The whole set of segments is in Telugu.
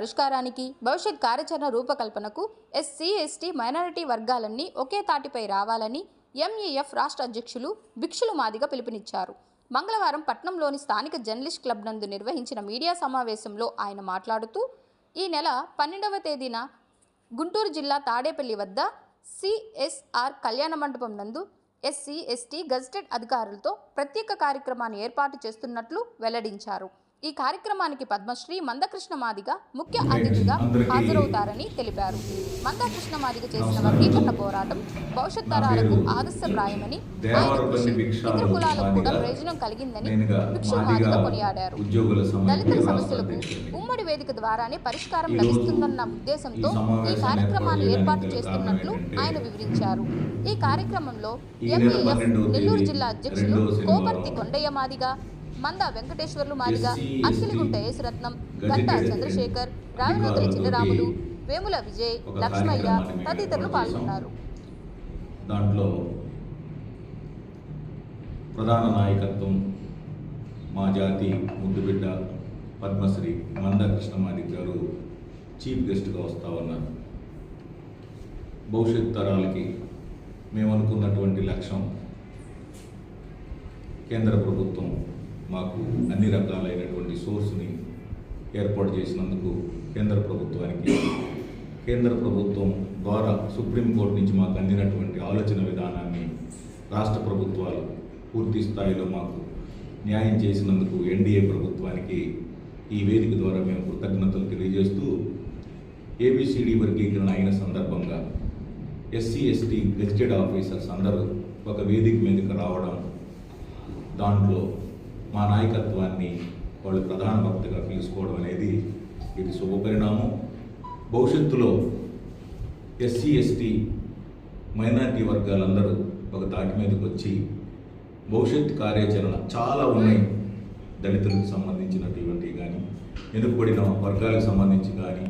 పరిష్కారానికి భవిష్యత్ కార్యాచరణ రూపకల్పనకు ఎస్సీ ఎస్టీ మైనారిటీ వర్గాలన్నీ ఒకే తాటిపై రావాలని ఎంఈఎఫ్ రాష్ట్ర అధ్యక్షులు భిక్షులు మాదిగ పిలుపునిచ్చారు. మంగళవారం పట్నంలోని స్థానిక జర్నలిస్ట్ క్లబ్ నందు నిర్వహించిన మీడియా సమావేశంలో ఆయన మాట్లాడుతూ ఈ నెల పన్నెండవ తేదీన గుంటూరు జిల్లా తాడేపల్లి వద్ద సిఎస్ఆర్ కళ్యాణ మండపం నందు ఎస్సీ ఎస్టీ గజెటెడ్ అధికారులతో ప్రత్యేక కార్యక్రమాన్ని ఏర్పాటు చేస్తున్నట్లు వెల్లడించారు. ఈ కార్యక్రమానికి పద్మశ్రీ మందకృష్ణ మాదిగ ముఖ్య అతిథిగా హాజరవుతారని తెలిపారు. మందకృష్ణ మాదిగ చేసిన వర్గీకరణ పోరాటం భవిష్యత్ తరాలకు ఆదర్శప్రాయమని ఆయన కృషి ఇతర కులాలకు కూడా ప్రయోజనం కలిగిందని భిక్షు మాదిగ కొనియాడారు. దళితుల సమస్యలకు. ఉమ్మడి వేదిక ద్వారానే పరిష్కారం లభిస్తుందన్న ఉద్దేశంతో ఈ కార్యక్రమాన్ని ఏర్పాటు చేస్తున్నట్లు ఆయన వివరించారు. ఈ కార్యక్రమంలో ఎంఈఎఫ్ నెల్లూరు జిల్లా అధ్యక్షులు కోపర్తి కొండయ్య మాదిగ మంద వెంకటేశ్వర్లు మాదిగ ఎస్టీ, యేసురత్నం గంటా చంద్రశేఖర్ రావినోతుల చిన్నరాములు వేముల విజయ్ లక్ష్మయ్య తదితరులు పాల్గొన్నారు. దాంట్లో ప్రధాన నాయకత్వం మా జాతి ముద్దుబిడ్డ పద్మశ్రీ మంద కృష్ణమాది గారు చీఫ్ గెస్ట్గా వస్తా ఉన్నారు భవిష్యత్ తరాలకి మేము అనుకున్నటువంటి లక్ష్యం కేంద్ర ప్రభుత్వం మాకు అన్ని రకాలైనటువంటి సోర్స్ని ఏర్పాటు చేసినందుకు కేంద్ర ప్రభుత్వానికి కేంద్ర ప్రభుత్వం ద్వారా సుప్రీంకోర్టు నుంచి మాకు అందినటువంటి ఆలోచన విధానాన్ని రాష్ట్ర ప్రభుత్వాలు పూర్తి స్థాయిలో మాకు న్యాయం చేసినందుకు ఎన్డీఏ ప్రభుత్వానికి ఈ వేదిక ద్వారా మేము కృతజ్ఞతలు తెలియజేస్తూ ఏబిసిడి వర్గీకరణ అయిన సందర్భంగా ఎస్సీ ఎస్టీ గెజిటెడ్ ఆఫీసర్స్ అందరూ ఒక వేదిక మీదకి రావడం దాంట్లో మా నాయకత్వాన్ని వాళ్ళు ప్రధాన భక్తిగా తీసుకోవడం అనేది ఇది శుభపరిణామం భవిష్యత్తులో ఎస్సీ ఎస్టీ మైనారిటీ వర్గాలందరూ ఒక తాటి మీదకి వచ్చి భవిష్యత్ కార్యాచరణ చాలా ఉన్నాయి. దళితులకు సంబంధించినటువంటివి కానీ వెనుకబడిన వర్గాలకు సంబంధించి కానీ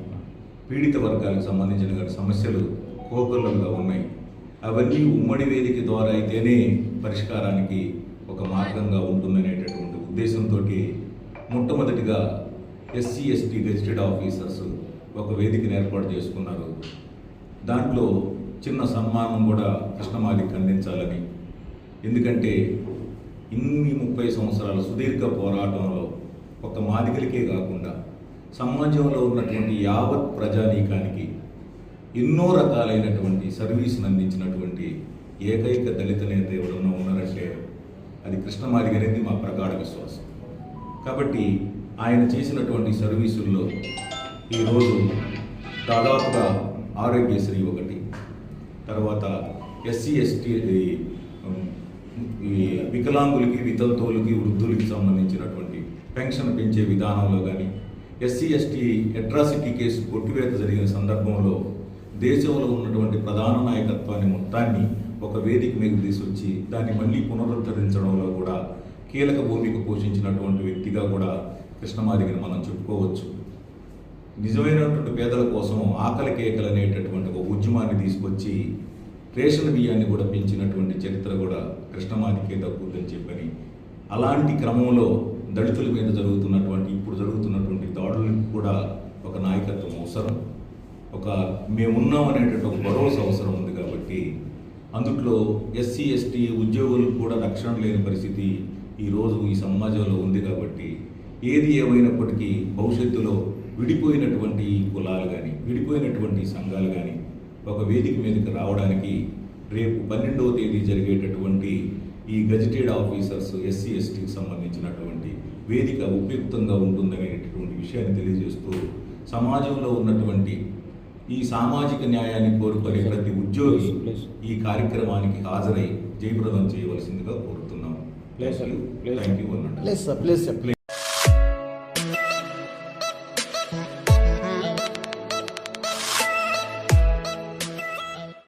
పీడిత వర్గాలకు సంబంధించిన కానీ సమస్యలు కోకొల్లలుగా ఉన్నాయి. అవన్నీ ఉమ్మడి వేదిక ద్వారా అయితేనే పరిష్కారానికి ఒక మార్గంగా ఉంటుందనేటటువంటి ఉద్దేశంతో మొట్టమొదటిగా ఎస్సీ ఎస్టీ గెజిటెడ్ ఆఫీసర్స్ ఒక వేదికను ఏర్పాటు చేసుకున్నారు. దాంట్లో చిన్న సన్మానం కూడా కృష్ణమాలికి అందించాలని ఎందుకంటే ఇన్ని ముప్పై సంవత్సరాల సుదీర్ఘ పోరాటంలో ఒక మాదికలకే కాకుండా సమాజంలో ఉన్నటువంటి యావత్ ప్రజానీకానికి ఎన్నో రకాలైనటువంటి సర్వీస్ని అందించినటువంటి ఏకైక దళిత నేత ఎవరన్నా ఉన్నారంటే అది కృష్ణమాదిగ అనేది మా ప్రగాఢ విశ్వాసం. కాబట్టి ఆయన చేసినటువంటి సర్వీసుల్లో ఈరోజు దాదాపుగా ఆరోగ్యశ్రీ ఒకటి తర్వాత ఎస్సీ ఎస్టీ ఈ వికలాంగులకి వితంతువులకి వృద్ధులకి సంబంధించినటువంటి పెన్షన్ పెంచే విధానంలో కానీ ఎస్సీ ఎస్టీ అట్రాసిటీ కేసు కొట్టివేత జరిగిన సందర్భంలో దేశంలో ఉన్నటువంటి ప్రధాన నాయకత్వాన్ని మొత్తాన్ని ఒక వేదిక మీద తీసుకొచ్చి దాన్ని మళ్ళీ పునరుద్ధరించడంలో కూడా కీలక భూమిక పోషించినటువంటి వ్యక్తిగా కూడా కృష్ణమాదిగని మనం చెప్పుకోవచ్చు. నిజమైనటువంటి పేదల కోసం ఆకలి కేకలు అనేటటువంటి ఒక ఉద్యమాన్ని తీసుకొచ్చి రేషన్ బియ్యాన్ని కూడా పెంచినటువంటి చరిత్ర కూడా కృష్ణమాదికే దక్కుతుందని చెప్పని అలాంటి క్రమంలో దళితుల మీద జరుగుతున్నటువంటి ఇప్పుడు జరుగుతున్నటువంటి దాడులకు కూడా ఒక నాయకత్వం అవసరం. ఒక మేమున్నాం అనేటువంటి ఒక భరోసా అవసరం ఉంది. అందుట్లో ఎస్సీ ఎస్టీ ఉద్యోగులకు కూడా రక్షణ లేని పరిస్థితి ఈరోజు ఈ సమాజంలో ఉంది కాబట్టి ఏది ఏమైనప్పటికీ భవిష్యత్తులో విడిపోయినటువంటి కులాలు కానీ విడిపోయినటువంటి సంఘాలు కానీ ఒక వేదిక మీదకి రావడానికి రేపు పన్నెండవ తేదీ జరిగేటటువంటి ఈ గజిటెడ్ ఆఫీసర్స్ ఎస్సీ ఎస్టీకి సంబంధించినటువంటి వేదిక ఉపయుక్తంగా ఉంటుందనేటటువంటి విషయాన్ని తెలియజేస్తూ సమాజంలో ఉన్నటువంటి ఈ సామాజిక న్యాయాన్ని కోరుకునే ప్రతి ఉద్యోగి ఈ కార్యక్రమానికి హాజరై జయప్రదం చేయవలసిందిగా కోరుతున్నాం. Sir. Please.